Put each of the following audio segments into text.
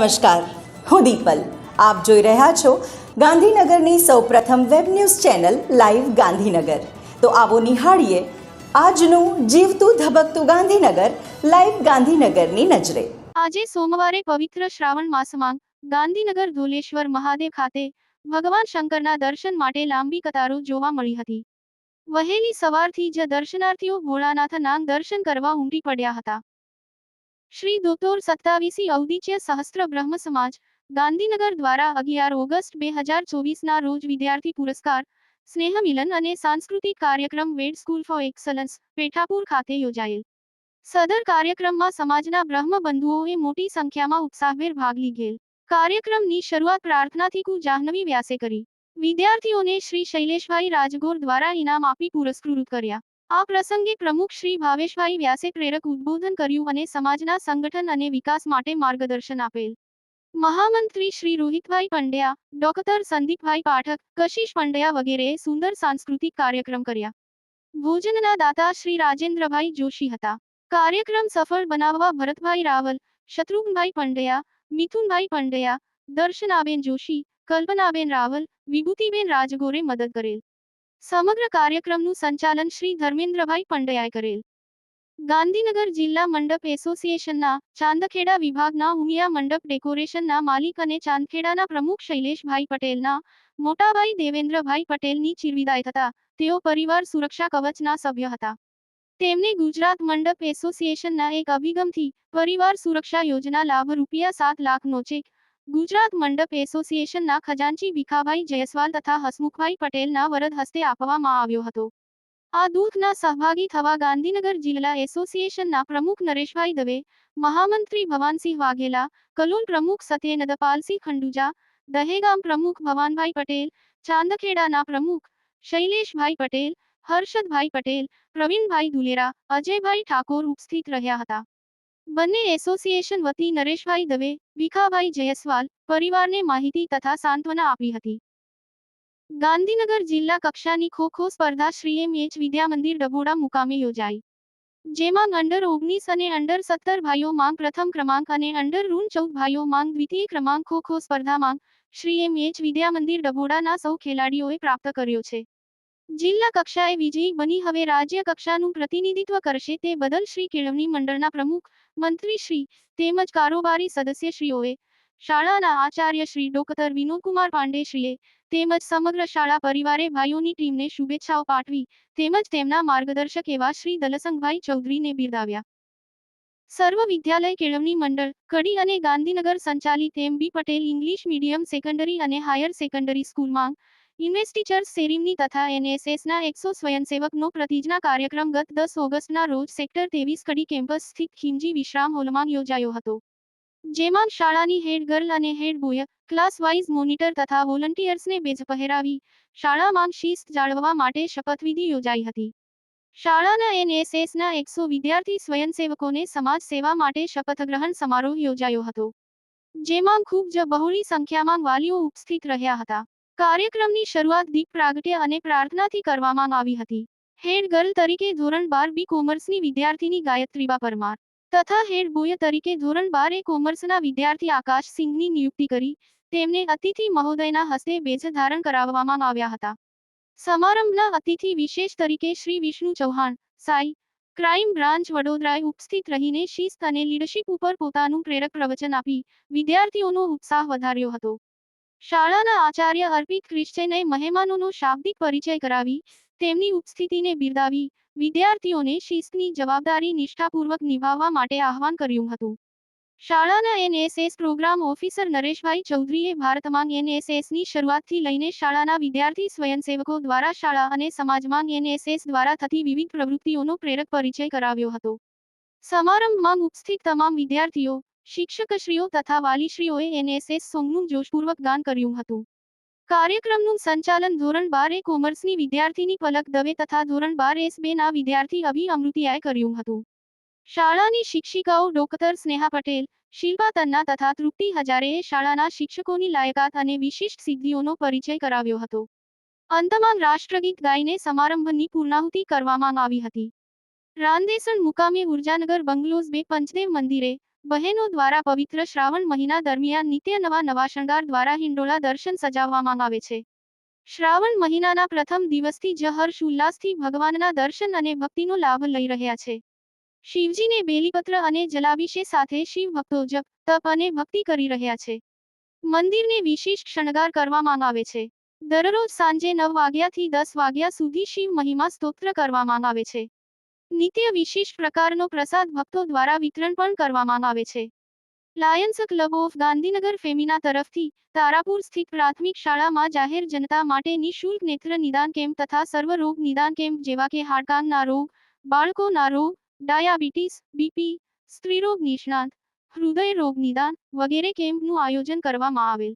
નમસ્કાર, હું દીપલ. આપ જોઈ રહ્યા છો ગાંધીનગરની સૌપ્રથમ web news channel live Gandhinagar. તો આવો નિહાળીએ આજનું જીવતું ધબકતું ગાંધીનગર, લાઈવ ગાંધીનગરની નજરે. આજે સોમવારે પવિત્ર શ્રાવણ માસમાં ગાંધીનગર ધોલેશ્વર મહાદેવ ખાતે ભગવાન શંકરના દર્શન માટે લાંબી કતારો જોવા મળી હતી. વહેલી સવારથી જ દર્શનાર્થીઓ ભોળાનાથના દર્શન કરવા ઉમટી પડ્યા હતા. શ્રી દોતોર સત્તાવીસી ઔદિચ્ય સહસ્ત્ર બ્રહ્મ સમાજ, ગાંધીનગર દ્વારા અગિયાર ઓગસ્ટ બે હજાર ચોવીસના રોજ વિદ્યાર્થી પુરસ્કાર, સ્નેહ મિલન અને સાંસ્કૃતિક કાર્યક્રમ Ved school for excellence, Pethapur ખાતે યોજાયેલ. સદર કાર્યક્રમમાં સમાજના બ્રહ્મ બંધુઓએ મોટી સંખ્યામાં ઉત્સાહભેર ભાગ લીધેલ. કાર્યક્રમની શરૂઆત પ્રાર્થનાથી કુ જાહ્નવી વ્યાસે કરી. વિદ્યાર્થીઓને શ્રી શૈલેષભાઈ રાજગોર દ્વારા ઇનામ આપી પુરસ્કૃત કર્યા. આ પ્રસંગે પ્રમુખ શ્રી ભાવેશભાઈ વ્યાસે પ્રેરક ઉદ્બોધન કર્યું અને સમાજના સંગઠન અને વિકાસ માટે માર્ગદર્શન આપેલ. મહામંત્રી શ્રી રોહિતભાઈ પંડ્યા, ડોક્ટર સંદીપભાઈ પાઠક કશિશ પંડ્યા વગેરેએ સુંદર સાંસ્કૃતિક કાર્યક્રમ કર્યા. ભોજનના દાતા શ્રી રાજેન્દ્રભાઈ જોશી હતા. કાર્યક્રમ સફળ બનાવવા ભરતભાઈ રાવલ, શત્રુઘ્નભાઈ પંડ્યા, મિથુનભાઈ પંડ્યા, દર્શનાબેન જોશી, કલ્પનાબેન રાવલ, વિભૂતિબેન રાજગોરે મદદ કરેલ. સમગ્ર કાર્યક્રમનું સંચાલન શ્રી ધર્મેન્દ્રભાઈ પંડ્યાએ કરેલ. ગાંધીનગર જિલ્લા મંડપ એસોસિએશનના ચાંદખેડા વિભાગના ઉમિયા મંડપ ડેકોરેશનના માલિક અને ચાંદખેડાના પ્રમુખ શૈલેષભાઈ પટેલના, મોટાભાઈ દેવેન્દ્રભાઈ પટેલની ચીરવિદાય થતા, તેઓ પરિવાર સુરક્ષા કવચના સભ્ય હતા. તેમને ગુજરાત મંડપ એસોસિએશનના એક અભિગમથી પરિવાર સુરક્ષા યોજના લાભ રૂપિયા સાત લાખનો ચેક ગુજરાત મંડપ એસોસિએશનના ખજાનચી ભીખાભાઈ જયસ્વાલ તથા હસમુખભાઈ પટેલના વરદ હસ્તે આપવામાં આવ્યો હતો. આ દૂધના સહભાગી થવા ગાંધીનગર જિલ્લા એસોસિએશનના પ્રમુખ નરેશભાઈ દવે, મહામંત્રી ભવાનસિંહ વાઘેલા, કલોલ પ્રમુખ સત્યેન્દ્રપાલસિંહ ખંડુજા, દહેગામ પ્રમુખ ભવાનભાઈ પટેલ, ચાંદખેડાના પ્રમુખ શૈલેષભાઈ પટેલ, હર્ષદભાઈ પટેલ, પ્રવીણભાઈ દુલેરા, અજયભાઈ ઠાકોર ઉપસ્થિત રહ્યા હતા. બંને એસોસિએશન વતી નરેશભાઈ દવે, ભીખાભાઈ જયસ્વાલ પરિવારને માહિતી તથા સાંત્વના આપી હતી. ગાંધીનગર જિલ્લા કક્ષાની ખો ખો સ્પર્ધા શ્રી એમ એચ વિદ્યામંદિર ડભોડા મુકામે યોજાઈ. જેમાં અંડર ઓગણીસ અને અંડર સત્તર ભાઈઓ માંગ પ્રથમ ક્રમાંક અને અંડર રૂન ચૌદ ભાઈઓ માંગ દ્વિતીય ક્રમાંક ખો ખો સ્પર્ધામાં શ્રી એમ એચ વિદ્યામંદિર ડભોડાના સૌ ખેલાડીઓએ પ્રાપ્ત કર્યો છે. જિલ્લા કક્ષાએ વિજયી બની હવે રાજ્ય કક્ષાનું પ્રતિનિધિત્વ કરશે તે બદલ શ્રી કેળવણી મંડળના પ્રમુખ મંત્રી શ્રી તેમજ કારોબારી સદસ્યશ્રીઓએ, શાળાના આચાર્ય શ્રી ડોક્ટર વિનોદકુમાર પાંડેશ્રીએ તેમજ સમગ્ર શાળા પરિવારે ભાઈઓની ટીમને શુભેચ્છાઓ પાઠવી તેમજ તેમના માર્ગદર્શક એવા શ્રી દલસંગભાઈ ચૌધરીને બિરદાવ્યા. સર્વ વિદ્યાલય કેળવણી મંડળ, કડી અને ગાંધીનગર સંચાલિત M B Patel English medium secondary અને હાયર સેકન્ડરી સ્કૂલમાં ઇન્વેસ્ટ ટીચર્સ સેરીમની તથા એનએસએસના એકસો સ્વયંસેવકનો પ્રતિજ્ઞા કાર્યક્રમ ગત દસ ઓગસ્ટના રોજ સેક્ટર તેવીસ કડી કેમ્પસ સ્થિત ખીમજી વિશ્રામ હોલમાં યોજાયો હતો. જેમાં શાળાની હેડ ગર્લ અને head boy, class wise monitor તથા વોલન્ટિયર્સને બેજ પહેરાવી શાળામાં શિસ્ત જાળવવા માટે શપથવિધિ યોજાઈ હતી. શાળાના એનએસએસના એકસો વિદ્યાર્થી સ્વયંસેવકોને સમાજ સેવા માટે શપથગ્રહણ સમારોહ યોજાયો હતો. જેમાં ખૂબ જ બહોળી સંખ્યામાં વાલીઓ ઉપસ્થિત રહ્યા હતા. કાર્યક્રમની શરૂઆત દીપ પ્રાગટ્ય અને પ્રાર્થનાથી કરવામાં આવી હતી. હેડ ગર્લ તરીકે ધોરણ બાર બી કોમર્સની વિદ્યાર્થીની ગાયત્રીબા પરમાર. તથા હેડ બોય તરીકે ધોરણ બાર એ કોમર્સના વિદ્યાર્થી આકાશ સિંઘની નિયુક્તિ કરી. તેમને અતિથિ મહોદયના હસ્તે બેજ ધારણ કરાવવામાં આવ્યા હતા. સમારંભના અતિથિ વિશેષ તરીકે શ્રી વિષ્ણુ ચૌહાણ, સાઈ, ક્રાઇમ બ્રાન્ચ વડોદરાએ ઉપસ્થિત રહીને શિસ્ત અને લીડરશિપ ઉપર પોતાનું પ્રેરક પ્રવચન આપી વિદ્યાર્થીઓનો ઉત્સાહ વધાર્યો હતો. શાળાના આચાર્ય અર્પિત ક્રિશ્ચને મહેમાનોનો શાબ્દિક પરિચય કરાવી, તેમની ઉપસ્થિતિને બિરદાવી, વિદ્યાર્થીઓને શિસ્તની જવાબદારી નિષ્ઠાપૂર્વક નિભાવવા માટે આહવાન કર્યું હતું. શાળાના એનએસએસ પ્રોગ્રામ ઓફિસર નરેશભાઈ ચૌધરીએ ભારતમાં એનએસએસની શરૂઆતથી લઈને શાળાના વિદ્યાર્થી સ્વયંસેવકો દ્વારા શાળા અને સમાજમાં એનએસએસ દ્વારા થતી વિવિધ પ્રવૃત્તિઓનો પ્રેરક પરિચય કરાવ્યો હતો. સમારંભમાં ઉપસ્થિત તમામ વિદ્યાર્થીઓ શિક્ષકશ્રીઓ તથા વાલીશ્રીઓએ એનએસએસ સોંગનું જોશપૂર્વક ગાન કર્યું હતું. કાર્યક્રમનું સંચાલન ધોરણ બાર એ કોમર્સની વિદ્યાર્થીની પલક દવે તથા ધોરણ બાર એસ બેના વિદ્યાર્થી અભિ અમૃતિયાએ કર્યું હતું. શાળાની શિક્ષિકાઓ ડોક્ટર સ્નેહા પટેલ, શિલ્પા તન્ના તથા તૃપ્તિ હજારેએ શાળાના શિક્ષકોની લાયકાત અને વિશિષ્ટ સિદ્ધિઓનો પરિચય કરાવ્યો હતો. અંતમાં રાષ્ટ્રગીત ગાઈને સમારંભની પૂર્ણાહુતિ કરવામાં આવી હતી. રાંદેસણ મુકામે ઉર્જાનગર બંગલોઝ બે પંચદેવ મંદિરે બહેનો દ્વારા પવિત્ર શ્રાવણ મહિના દરમિયાન નિત્ય નવા નવા શણગાર દ્વારા હિંડોળા દર્શન સજાવવામાં આવે છે. શ્રાવણ મહિનાના પ્રથમ દિવસથી જ હર્ષ ઉલ્લાસથી ભગવાનના દર્શન અને ભક્તિનો લાભ લઈ રહ્યા છે. શિવજીને બેલીપત્ર અને જલાભિષે સાથે શિવ ભક્તો જપ, તપ અને ભક્તિ કરી રહ્યા છે. મંદિરને વિશેષ શણગાર કરવામાં આવે છે. દરરોજ સાંજે નવ વાગ્યાથી દસ વાગ્યા સુધી શિવ મહિમા સ્તોત્ર કરવામાં આવે છે. નિત્ય વિશિષ્ટ પ્રકારનો પ્રસાદ ભક્તો દ્વારા વિતરણ પણ કરવામાં આવે છે. Lions Club of Gandhinagar Femina તરફથી તારાપુર સ્થિત પ્રાથમિક શાળામાં જાહેર જનતા માટે નિઃશુલ્ક નેત્ર નિદાન કેમ્પ તથા સર્વ રોગ નિદાન કેમ્પ જેવા કે હાડકાંગના રોગ, બાળકોના રોગ, ડાયાબિટીસ, બીપી, સ્ત્રીરોગ નિષ્ણાંત, હૃદય રોગ નિદાન વગેરે કેમ્પનું આયોજન કરવામાં આવેલ.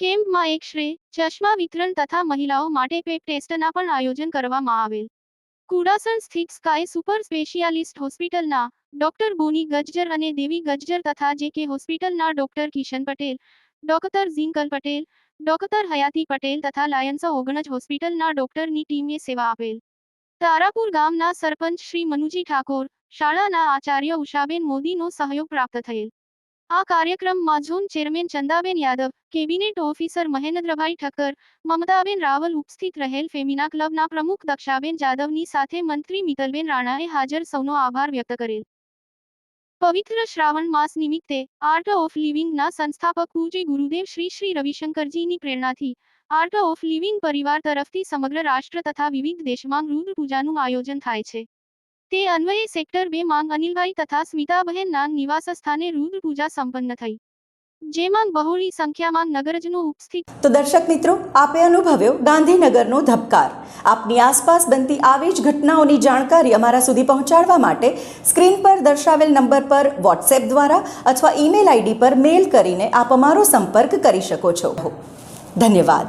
કેમ્પમાં એક શ્રેય ચશ્મા વિતરણ તથા મહિલાઓ માટે પેપ ટેસ્ટના પણ આયોજન કરવામાં આવેલ. કુડાસણ સ્થિત સ્કાય સુપર સ્પેશિયાલિસ્ટ હોસ્પિટલના ડોક્ટર બોની ગજ્જર અને દેવી ગજ્જર તથા જે કે હોસ્પિટલના doctor Kishan Patel, doctor Zinkal Patel, doctor Hayati Patel તથા લાયન્સ ઓગણજ હોસ્પિટલના ડોક્ટરની ટીમે સેવા આપેલ. તારાપુર ગામના સરપંચ શ્રી મનુજી ઠાકોર, શાળાના આચાર્ય ઉષાબેન મોદીનો સહયોગ પ્રાપ્ત થયેલ. આ કાર્યક્રમમાં zone chairman Chandaben Yadav, cabinet officer Mahendrabhai Thakkar, Mamtaben Raval ઉપસ્થિત રહેલ ફેમિના ક્લબના પ્રમુખ દક્ષાબેન જાદવની સાથે મંત્રી મિતલબેન રાણાએ હાજર સૌનો આભાર વ્યક્ત કરેલ. પવિત્ર શ્રાવણ માસ નિમિત્તે આર્ટ ઓફ લિવિંગના સંસ્થાપક પૂજ્ય ગુરુદેવ શ્રી શ્રી રવિશંકરજીની પ્રેરણાથી આર્ટ ઓફ લિવિંગ પરિવાર તરફથી સમગ્ર રાષ્ટ્ર તથા વિવિધ દેશમાં રુદ્ર પૂજાનું આયોજન થાય છે. તે અન્વયે સેક્ટર બે માંગ અનિલભાઈ તથા સ્મિતાબહેનના નિવાસ સ્થાને રુદ્ર સંપન્ન થઈ. જેમાં બહોળી સંખ્યામાં નગરજનો ઉપસ્થિત. તો દર્શક મિત્રો, આપે અનુભવ્યો ગાંધીનગરનો ધબકાર. આપની આસપાસ બનતી આવી જ ઘટનાઓની જાણકારી અમારા સુધી પહોંચાડવા માટે સ્ક્રીન પર દર્શાવેલ નંબર પર વોટ્સએપ દ્વારા અથવા ઈમેલ આઈડી પર મેલ કરીને આપ અમારો સંપર્ક કરી શકો છો. ધન્યવાદ.